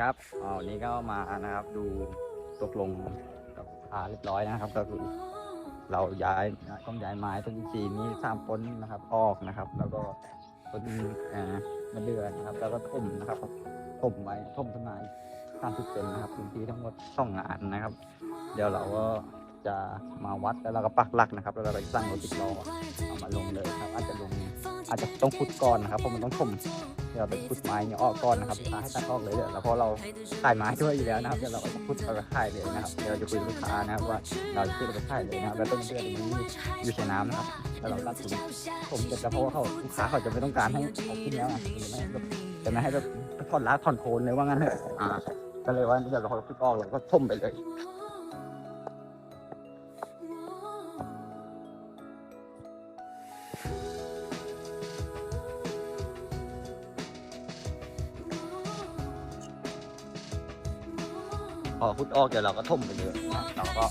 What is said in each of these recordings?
ครับอ๋อวันนี้ก็มานะครับดูตกลงกับพาเรียบร้อยนะครับก็คือเราย้ายนะต้องย้ายไม้ต้นจีนนี้สามต้นนะครับ ออกนะครับ แล้วก็ต้นอ่ามะเดือนะครับ แล้วก็ถมนะครับถมไว้ถมต้นไม้สามสิบเซนนะครับพื้นที่ทั้งหมดสองงานนะครับ เดี๋ยวเราก็จะมาวัดแล้วเราก็ปักหลักนะครับ แล้วเราก็สั่งรถติดล้อเอามาลงเลยครับ อาจจะลงอาจจะต้องขุดก่อนนะครับเพราะมันต้องถม เดี๋ยวเราไปพุดไม้เนี่ยออกก่อนนะครับลูกค้าให้ตัดออกเลยเดี๋ยวแล้วพราะเราขายไม้ด้วยอยู่แล้วนะครับเดี๋ยวเราก็จะพุดเราก็ขายเลยนะครับเดี๋ยวเราจะคุยกับลูกค้านะครับว่าเราจะพุดเราไปขายเลยนะครับแล้วต้นเดือนนี้อยู่ใช้น้ำนะครับแล้วเราตัดถุงผมจะเพราะว่าเขาลูกค้าเขาจะไม่ต้องการให้เขาขึ้นแล้วนะจะไม่ให้แบบจะไม่ให้แบบถอนรากถอนโคนเลยว่างั้นเถอะอ่าก็เลยว่าเดี๋ยวเราพุดออกเราก็ท่มไปเลย พอพุดออกเดี๋ยวเราก็ท่มไปเลยนะเราก็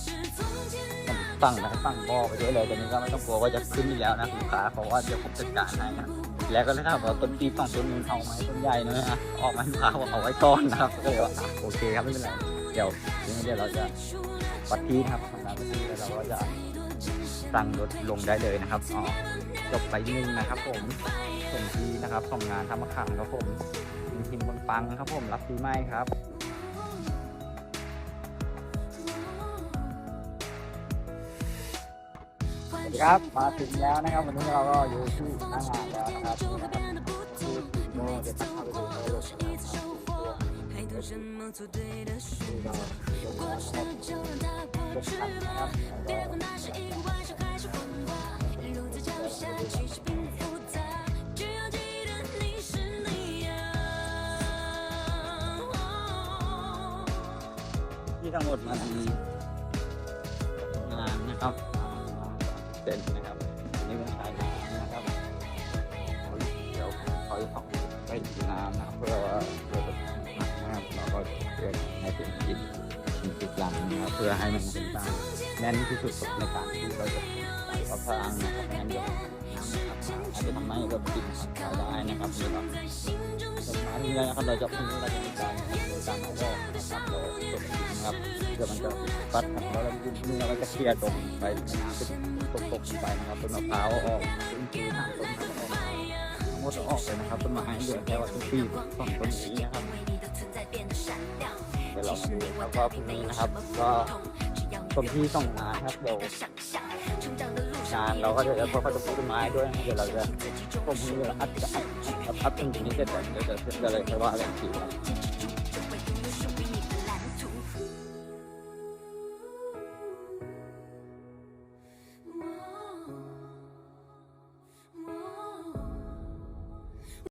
ตั้งนะตั้งบ่อไปด้วยเลยตอนนี้ก็ไม่ต้องกลัวว่าจะขึ้นอีกแล้วนะลูกค้าเพราะว่าเดี๋ยวผมจัดการให้นะแล้วก็เลยถามว่าต้นปีสองต้นนึงเอาไหมต้นใหญ่เนอะออกมาลูกค้าบอกเอาไว้ก่อนนะครับก็เลยว่าโอเคครับไม่เป็นไรเดี๋ยวทีนี้เดี๋ยวเราจะวัดที่นะครับทำการวัดที่แล้วเราก็จะตั้งรถลงได้เลยนะครับอ๋อจบไปหนึ่งนะครับผมส่งทีนะครับของงานทำมะขามครับผมทีมบนปังครับผมรับปีใหม่ครับ วัสดีครับมาถึงแล้วนะครับ วันนี้เราก็อยู่ที่หน้างานแล้วนะครับนี่นะครับคือโมเดี๋ยวเข้าไปดูในรถนะครับนี่ก็เรารถคันะครับแล้วก็ที่ทั้งหมดมันงานนะครับ เสร็จนะครับอันนี่เป็นชายน้ำนะครับ เดี๋ยวคอยส่องไปดูน้ำนะครับเพื่อว่าเพื่อจะนะครับเราก็เพื่อให้เป็นจิตจิตหลังนะครับเพื่อให้มันเป็นตาแน่นที่สุดในการที่เราจะใส่กระพางนะครับไม่งั้นเดี๋ยวอาจจะทำให้เราติดขัดได้นะครับนี่ครับต้นไม้ที่นี่นะครับเราจะพึ่งเราจะมีการโดยการเอาออกนะครับเราตก นะครับเดี๋ยวมันจะปัดครับแล้วเราดึงมือเราจะเคลียร์ตรงไปน้ำเป็นตกตกไปนะครับต้นมะพร้าวออกต้นจีนต้นมะพร้าวออกทั้งหมดออกเลยนะครับต้นไม้เหลือแค่ว่าต้นปีสองต้นนี้นะครับเดี๋ยวเรามาดูครับว่าพรุ่งนี้นะครับ ก็ต้นที่ส่งมาครับเดี๋ยวงานเราก็เดี๋ยวเขาก็จะปลูกต้นไม้ด้วยเดี๋ยวเราจะผมมีอัดอัดอัดอัดตรงนี้เสร็จแล้วเดี๋ยวจะเดี๋ยวเลยค่อยว่ากันอีกทีครับ